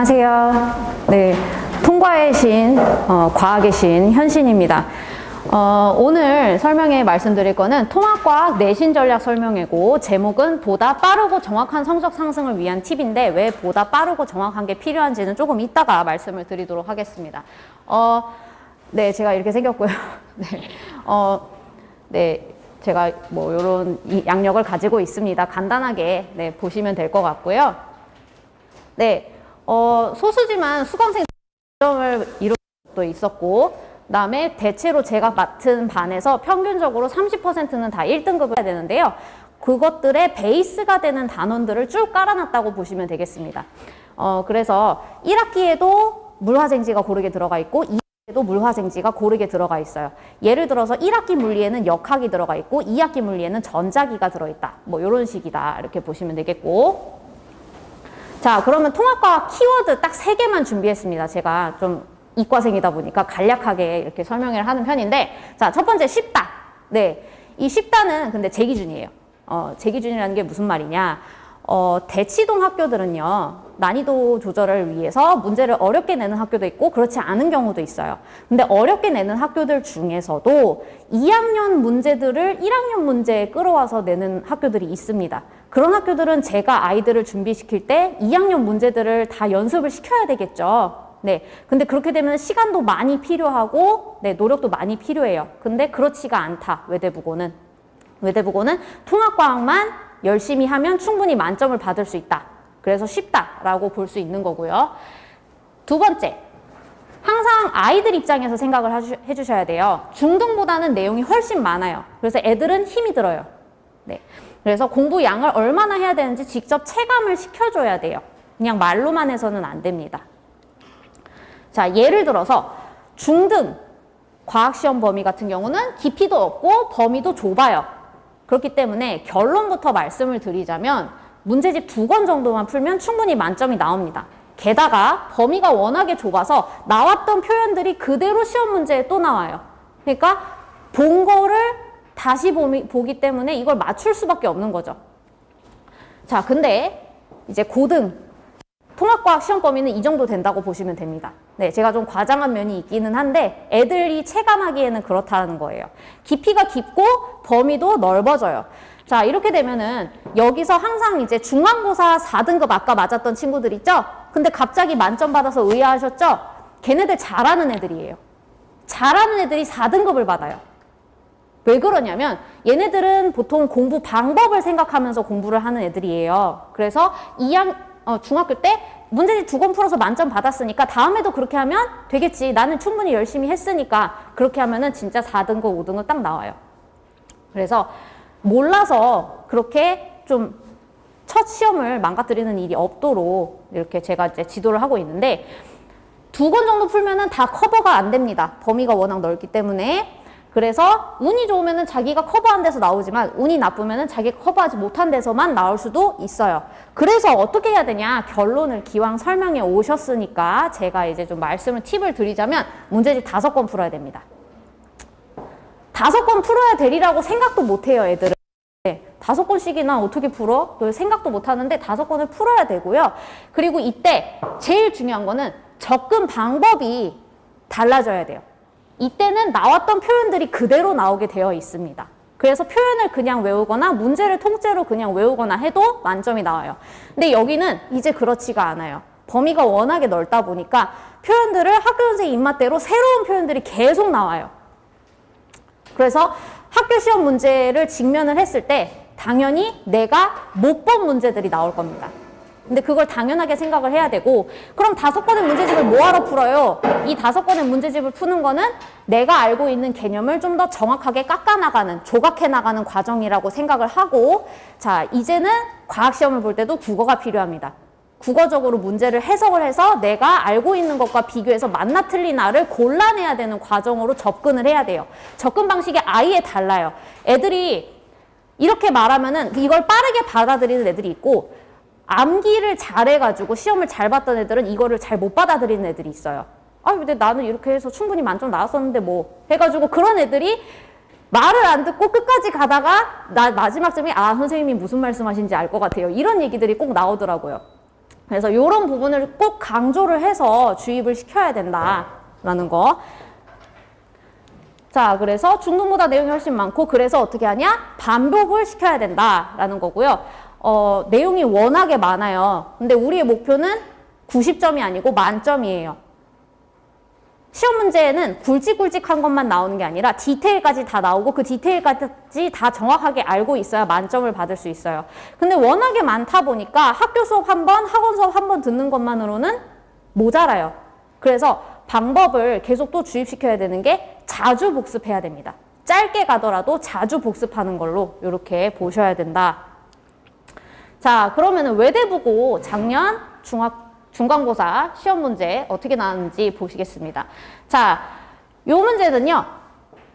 안녕하세요. 네, 통과의 신, 어, 과학의 신, 현신입니다. 어, 오늘 설명에 말씀드릴 거는 통합과학 내신 전략 설명회고, 제목은 보다 빠르고 정확한 성적 상승을 위한 팁인데, 왜 보다 빠르고 정확한 게 필요한지는 조금 이따가 말씀을 드리도록 하겠습니다. 어, 네, 제가 이렇게 생겼고요. 네, 어, 네, 제가 뭐, 요런 이 양력을 가지고 있습니다. 간단하게, 네, 보시면 될 것 같고요. 네, 어, 소수지만 수강생 점을 이룬 것도 있었고, 그 다음에 대체로 제가 맡은 반에서 평균적으로 30%는 다 1등급을 해야 되는데요. 그것들의 베이스가 되는 단원들을 쭉 깔아놨다고 보시면 되겠습니다. 어, 그래서 1학기에도 물화생지가 고르게 들어가 있고, 2학기에도 물화생지가 고르게 들어가 있어요. 예를 들어서 1학기 물리에는 역학이 들어가 있고, 2학기 물리에는 전자기가 들어있다. 뭐, 이런 식이다. 이렇게 보시면 되겠고. 자, 그러면 통합과학 키워드 딱 세 개만 준비했습니다. 제가 좀 이과생이다 보니까 간략하게 이렇게 설명을 하는 편인데, 자, 첫 번째 쉽다. 네. 이 쉽다는 근데 제 기준이에요. 어, 제 기준이라는 게 무슨 말이냐. 어, 대치동 학교들은요, 난이도 조절을 위해서 문제를 어렵게 내는 학교도 있고, 그렇지 않은 경우도 있어요. 근데 어렵게 내는 학교들 중에서도 2학년 문제들을 1학년 문제에 끌어와서 내는 학교들이 있습니다. 그런 학교들은 제가 아이들을 준비시킬 때 2학년 문제들을 다 연습을 시켜야 되겠죠. 네. 근데 그렇게 되면 시간도 많이 필요하고, 네, 노력도 많이 필요해요. 근데 그렇지가 않다. 외대부고는. 외대부고는 통합과학만 열심히 하면 충분히 만점을 받을 수 있다. 그래서 쉽다라고 볼 수 있는 거고요. 두 번째. 항상 아이들 입장에서 생각을 해주셔야 돼요. 중등보다는 내용이 훨씬 많아요. 그래서 애들은 힘이 들어요. 네. 그래서 공부 양을 얼마나 해야 되는지 직접 체감을 시켜줘야 돼요. 그냥 말로만 해서는 안 됩니다. 자, 예를 들어서 중등 과학시험 범위 같은 경우는 깊이도 없고 범위도 좁아요. 그렇기 때문에 결론부터 말씀을 드리자면 문제집 두 권 정도만 풀면 충분히 만점이 나옵니다. 게다가 범위가 워낙에 좁아서 나왔던 표현들이 그대로 시험 문제에 또 나와요. 그러니까 본 거를 다시 보기 때문에 이걸 맞출 수밖에 없는 거죠. 자, 근데 이제 고등 통합과학 시험 범위는 이 정도 된다고 보시면 됩니다. 네, 제가 좀 과장한 면이 있기는 한데 애들이 체감하기에는 그렇다는 거예요. 깊이가 깊고 범위도 넓어져요. 자, 이렇게 되면은 여기서 항상 이제 중간고사 4등급 아까 맞았던 친구들 있죠? 근데 갑자기 만점 받아서 의아하셨죠? 걔네들 잘하는 애들이에요. 잘하는 애들이 4등급을 받아요. 왜 그러냐면 얘네들은 보통 공부 방법을 생각하면서 공부를 하는 애들이에요. 그래서 2학 어, 중학교 때 문제집 두 권 풀어서 만점 받았으니까 다음에도 그렇게 하면 되겠지. 나는 충분히 열심히 했으니까 그렇게 하면은 진짜 4등급, 5등급 딱 나와요. 그래서 몰라서 그렇게 좀 첫 시험을 망가뜨리는 일이 없도록 이렇게 제가 이제 지도를 하고 있는데 두 권 정도 풀면은 다 커버가 안 됩니다. 범위가 워낙 넓기 때문에. 그래서 운이 좋으면은 자기가 커버한 데서 나오지만 운이 나쁘면은 자기가 커버하지 못한 데서만 나올 수도 있어요. 그래서 어떻게 해야 되냐? 결론을 기왕 설명해 오셨으니까 제가 이제 좀 말씀을 팁을 드리자면 문제집 다섯 권 풀어야 됩니다. 다섯 권 풀어야 되리라고 생각도 못 해요, 애들은. 네, 다섯 권씩이나 어떻게 풀어? 또 생각도 못 하는데 다섯 권을 풀어야 되고요. 그리고 이때 제일 중요한 거는 접근 방법이 달라져야 돼요. 이때는 나왔던 표현들이 그대로 나오게 되어 있습니다. 그래서 표현을 그냥 외우거나 문제를 통째로 그냥 외우거나 해도 만점이 나와요. 근데 여기는 이제 그렇지가 않아요. 범위가 워낙에 넓다 보니까 표현들을 학교 선생님 입맛대로 새로운 표현들이 계속 나와요. 그래서 학교 시험 문제를 직면을 했을 때 당연히 내가 못 본 문제들이 나올 겁니다. 근데 그걸 당연하게 생각을 해야 되고 그럼 다섯 권의 문제집을 뭐하러 풀어요? 이 다섯 권의 문제집을 푸는 거는 내가 알고 있는 개념을 좀 더 정확하게 깎아나가는 조각해나가는 과정이라고 생각을 하고 자 이제는 과학시험을 볼 때도 국어가 필요합니다. 국어적으로 문제를 해석을 해서 내가 알고 있는 것과 비교해서 맞나 틀리나를 골라내야 되는 과정으로 접근을 해야 돼요. 접근 방식이 아예 달라요. 애들이 이렇게 말하면은 이걸 빠르게 받아들이는 애들이 있고 암기를 잘해가지고 시험을 잘 봤던 애들은 이거를 잘 못 받아들이는 애들이 있어요. 아, 근데 나는 이렇게 해서 충분히 만점 나왔었는데 뭐 해가지고 그런 애들이 말을 안 듣고 끝까지 가다가 나 마지막쯤이 아 선생님이 무슨 말씀하신지 알 것 같아요. 이런 얘기들이 꼭 나오더라고요. 그래서 이런 부분을 꼭 강조를 해서 주입을 시켜야 된다라는 거. 자, 그래서 중등보다 내용이 훨씬 많고 그래서 어떻게 하냐? 반복을 시켜야 된다라는 거고요. 어, 내용이 워낙에 많아요. 근데 우리의 목표는 90점이 아니고 만점이에요. 시험 문제에는 굵직굵직한 것만 나오는 게 아니라 디테일까지 다 나오고 그 디테일까지 다 정확하게 알고 있어야 만점을 받을 수 있어요. 근데 워낙에 많다 보니까 학교 수업 한 번, 학원 수업 한 번 듣는 것만으로는 모자라요. 그래서 방법을 계속 또 주입시켜야 되는 게 자주 복습해야 됩니다. 짧게 가더라도 자주 복습하는 걸로 이렇게 보셔야 된다. 자, 그러면은 외대부고 작년 중학 중간고사 시험 문제 어떻게 나왔는지 보시겠습니다. 자, 요 문제는요.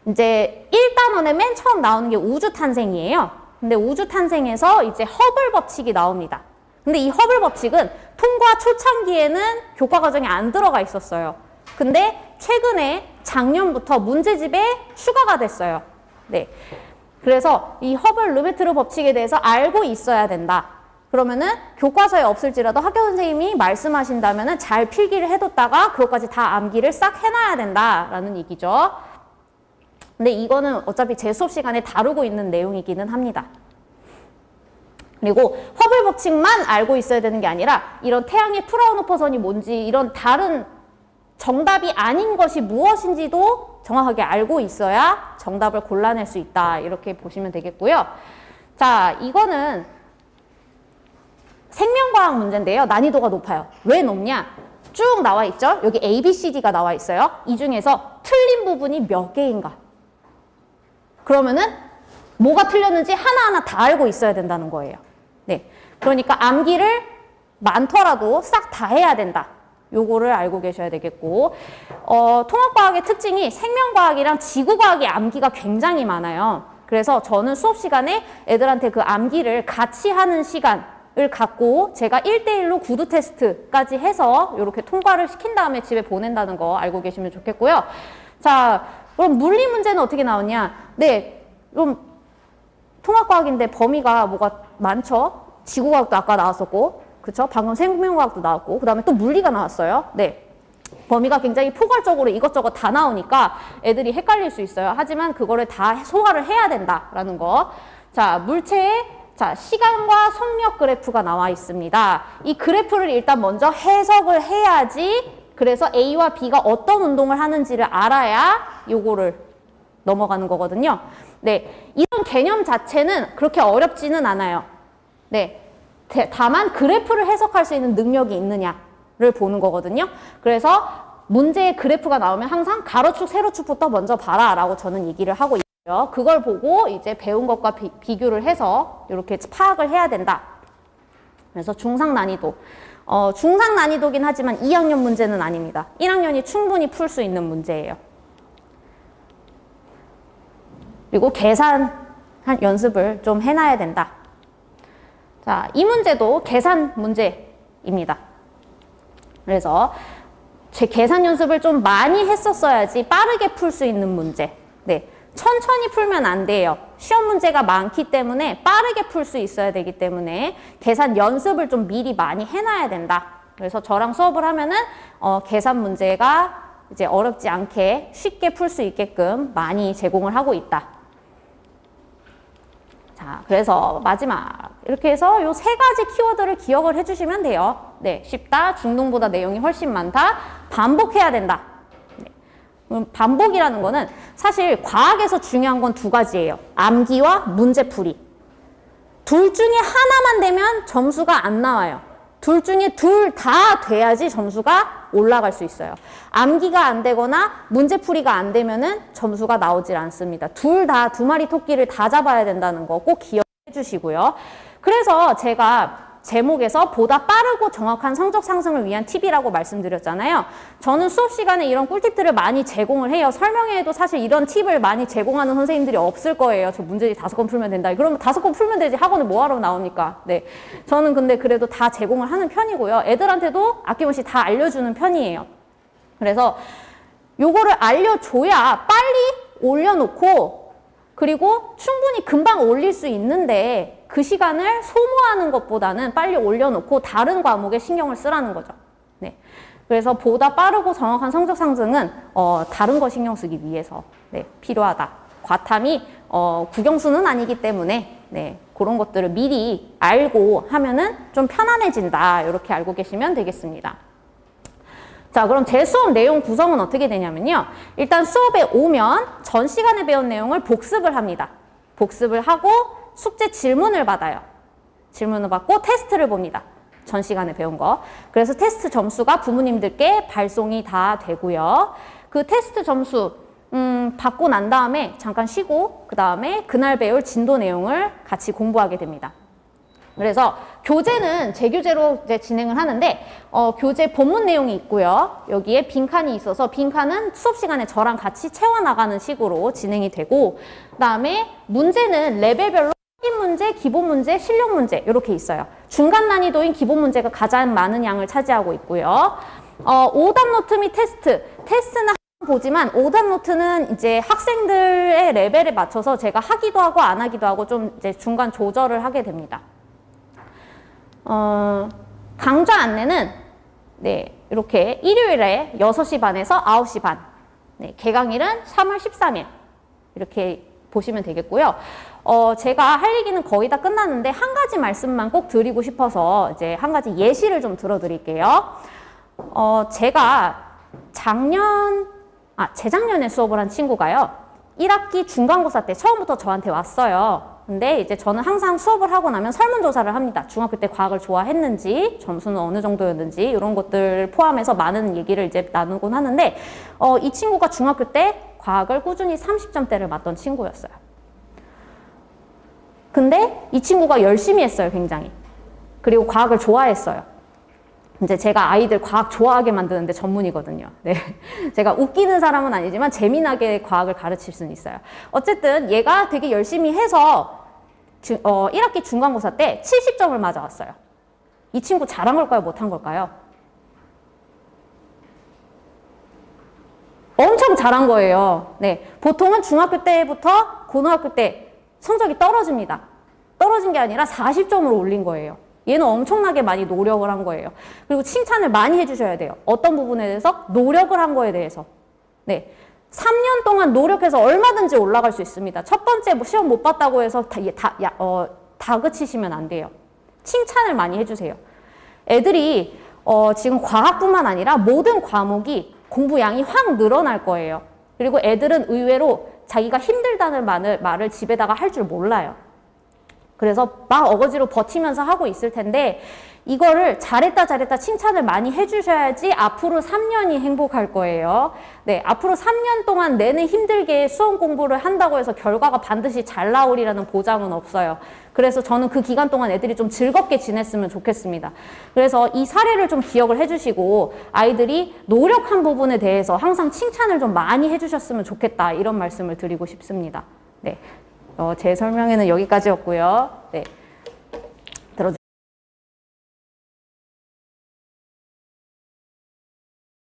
이제 1단원에 맨 처음 나오는 게 우주 탄생이에요. 근데 우주 탄생에서 이제 허블 법칙이 나옵니다. 근데 이 허블 법칙은 통과 초창기에는 교과 과정에 안 들어가 있었어요. 근데 최근에 작년부터 문제집에 추가가 됐어요. 네. 그래서 이 허블 르메트르 법칙에 대해서 알고 있어야 된다. 그러면은 교과서에 없을지라도 학교 선생님이 말씀하신다면은 잘 필기를 해뒀다가 그것까지 다 암기를 싹 해놔야 된다라는 얘기죠. 근데 이거는 어차피 제 수업 시간에 다루고 있는 내용이기는 합니다. 그리고 허블 법칙만 알고 있어야 되는 게 아니라 이런 태양의 프라우노퍼선이 뭔지 이런 다른 정답이 아닌 것이 무엇인지도 정확하게 알고 있어야 정답을 골라낼 수 있다. 이렇게 보시면 되겠고요. 자, 이거는 생명과학 문제인데요. 난이도가 높아요. 왜 높냐? 쭉 나와 있죠? 여기 A, B, C, D가 나와 있어요. 이 중에서 틀린 부분이 몇 개인가? 그러면은 뭐가 틀렸는지 하나하나 다 알고 있어야 된다는 거예요. 네. 그러니까 암기를 많더라도 싹 다 해야 된다. 요거를 알고 계셔야 되겠고, 어, 통합과학의 특징이 생명과학이랑 지구과학의 암기가 굉장히 많아요. 그래서 저는 수업 시간에 애들한테 그 암기를 같이 하는 시간 을 갖고 제가 1대1로 구두 테스트까지 해서 이렇게 통과를 시킨 다음에 집에 보낸다는 거 알고 계시면 좋겠고요. 자, 그럼 물리 문제는 어떻게 나오냐? 네, 그럼 통합과학인데 범위가 뭐가 많죠? 지구과학도 아까 나왔었고, 그쵸? 방금 생명과학도 나왔고, 그 다음에 또 물리가 나왔어요. 네. 범위가 굉장히 포괄적으로 이것저것 다 나오니까 애들이 헷갈릴 수 있어요. 하지만 그거를 다 소화를 해야 된다라는 거. 자, 물체의 자, 시간과 속력 그래프가 나와 있습니다. 이 그래프를 일단 먼저 해석을 해야지 그래서 A와 B가 어떤 운동을 하는지를 알아야 요거를 넘어가는 거거든요. 네. 이런 개념 자체는 그렇게 어렵지는 않아요. 네. 대- 다만 그래프를 해석할 수 있는 능력이 있느냐를 보는 거거든요. 그래서 문제의 그래프가 나오면 항상 가로축, 세로축부터 먼저 봐라 라고 저는 얘기를 하고 있어요. 그걸 보고 이제 배운 것과 비, 비교를 해서 이렇게 파악을 해야 된다. 그래서 중상 난이도. 어, 중상 난이도긴 하지만 2학년 문제는 아닙니다. 1학년이 충분히 풀 수 있는 문제예요. 그리고 계산 한 연습을 좀 해놔야 된다. 자, 이 문제도 계산 문제입니다. 그래서 제 계산 연습을 좀 많이 했었어야지 빠르게 풀 수 있는 문제. 네. 천천히 풀면 안 돼요. 시험 문제가 많기 때문에 빠르게 풀 수 있어야 되기 때문에 계산 연습을 좀 미리 많이 해놔야 된다. 그래서 저랑 수업을 하면은 어, 계산 문제가 이제 어렵지 않게 쉽게 풀 수 있게끔 많이 제공을 하고 있다. 자, 그래서 마지막 이렇게 해서 요 세 가지 키워드를 기억을 해주시면 돼요. 네, 쉽다, 중등보다 내용이 훨씬 많다, 반복해야 된다. 네. 그럼 반복이라는 거는 사실 과학에서 중요한 건 두 가지예요. 암기와 문제풀이. 둘 중에 하나만 되면 점수가 안 나와요. 둘 중에 둘 다 돼야지 점수가 올라갈 수 있어요. 암기가 안 되거나 문제풀이가 안 되면은 점수가 나오질 않습니다. 둘 다 두 마리 토끼를 다 잡아야 된다는 거 꼭 기억해 주시고요. 그래서 제가 제목에서 보다 빠르고 정확한 성적 상승을 위한 팁이라고 말씀드렸잖아요. 저는 수업 시간에 이런 꿀팁들을 많이 제공을 해요. 설명회에도 사실 이런 팁을 많이 제공하는 선생님들이 없을 거예요. 저 문제집 다섯 건 풀면 된다. 그러면 다섯 건 풀면 되지 학원에 뭐하러 나옵니까? 네. 저는 근데 그래도 다 제공을 하는 편이고요. 애들한테도 아낌없이 다 알려주는 편이에요. 그래서 요거를 알려줘야 빨리 올려놓고 그리고 충분히 금방 올릴 수 있는데 그 시간을 소모하는 것보다는 빨리 올려놓고 다른 과목에 신경을 쓰라는 거죠. 네. 그래서 보다 빠르고 정확한 성적 상승은 어, 다른 거 신경 쓰기 위해서 네, 필요하다. 과탐이 어, 국영수는 아니기 때문에 네, 그런 것들을 미리 알고 하면은 좀 편안해진다. 이렇게 알고 계시면 되겠습니다. 자, 그럼 제 수업 내용 구성은 어떻게 되냐면요. 일단 수업에 오면 전 시간에 배운 내용을 복습을 합니다. 복습을 하고 숙제 질문을 받아요. 질문을 받고 테스트를 봅니다. 전 시간에 배운 거. 그래서 테스트 점수가 부모님들께 발송이 다 되고요. 그 테스트 점수 음, 받고 난 다음에 잠깐 쉬고 그 다음에 그날 배울 진도 내용을 같이 공부하게 됩니다. 그래서 교재는 재교재로 이제 진행을 하는데 어, 교재 본문 내용이 있고요. 여기에 빈칸이 있어서 빈칸은 수업 시간에 저랑 같이 채워 나가는 식으로 진행이 되고 그다음에 문제는 레벨별로 문제, 기본 문제, 실력 문제 이렇게 있어요. 중간 난이도인 기본 문제가 가장 많은 양을 차지하고 있고요. 어, 오답 노트 및 테스트. 테스트는 보지만 오답 노트는 이제 학생들의 레벨에 맞춰서 제가 하기도 하고 안 하기도 하고 좀 이제 중간 조절을 하게 됩니다. 어, 강좌 안내는 네, 이렇게 일요일에 6시 반에서 9시 반. 네, 개강일은 3월 13일. 이렇게 보시면 되겠고요. 어, 제가 할 얘기는 거의 다 끝났는데 한 가지 말씀만 꼭 드리고 싶어서 이제 한 가지 예시를 좀 들어드릴게요. 어, 제가 작년, 아, 재작년에 수업을 한 친구가요. 1학기 중간고사 때 처음부터 저한테 왔어요. 근데 이제 저는 항상 수업을 하고 나면 설문조사를 합니다. 중학교 때 과학을 좋아했는지, 점수는 어느 정도였는지, 이런 것들 포함해서 많은 얘기를 이제 나누곤 하는데, 어, 이 친구가 중학교 때 과학을 꾸준히 30점대를 맞던 친구였어요. 근데 이 친구가 열심히 했어요, 굉장히. 그리고 과학을 좋아했어요. 이제 제가 아이들 과학 좋아하게 만드는데 전문이거든요. 네. 제가 웃기는 사람은 아니지만 재미나게 과학을 가르칠 수는 있어요. 어쨌든 얘가 되게 열심히 해서 주, 어, 1학기 중간고사 때 70점을 맞아왔어요. 이 친구 잘한 걸까요? 못한 걸까요? 엄청 잘한 거예요. 네. 보통은 중학교 때부터 고등학교 때 성적이 떨어집니다. 떨어진 게 아니라 40점으로 올린 거예요. 얘는 엄청나게 많이 노력을 한 거예요. 그리고 칭찬을 많이 해주셔야 돼요. 어떤 부분에 대해서? 노력을 한 거에 대해서. 네. 3년 동안 노력해서 얼마든지 올라갈 수 있습니다. 첫 번째 뭐 시험 못 봤다고 해서 다, 다, 야, 어, 다그치시면 안 돼요. 칭찬을 많이 해주세요. 애들이 어, 지금 과학뿐만 아니라 모든 과목이 공부량이 확 늘어날 거예요. 그리고 애들은 의외로 자기가 힘들다는 말을, 집에다가 할 줄 몰라요. 그래서 막 어거지로 버티면서 하고 있을 텐데 이거를 잘했다 잘했다 칭찬을 많이 해주셔야지 앞으로 3년이 행복할 거예요. 네, 앞으로 3년 동안 내내 힘들게 수험 공부를 한다고 해서 결과가 반드시 잘 나오리라는 보장은 없어요. 그래서 저는 그 기간 동안 애들이 좀 즐겁게 지냈으면 좋겠습니다. 그래서 이 사례를 좀 기억을 해주시고 아이들이 노력한 부분에 대해서 항상 칭찬을 좀 많이 해주셨으면 좋겠다 이런 말씀을 드리고 싶습니다. 네, 어, 제 설명에는 여기까지였고요. 네.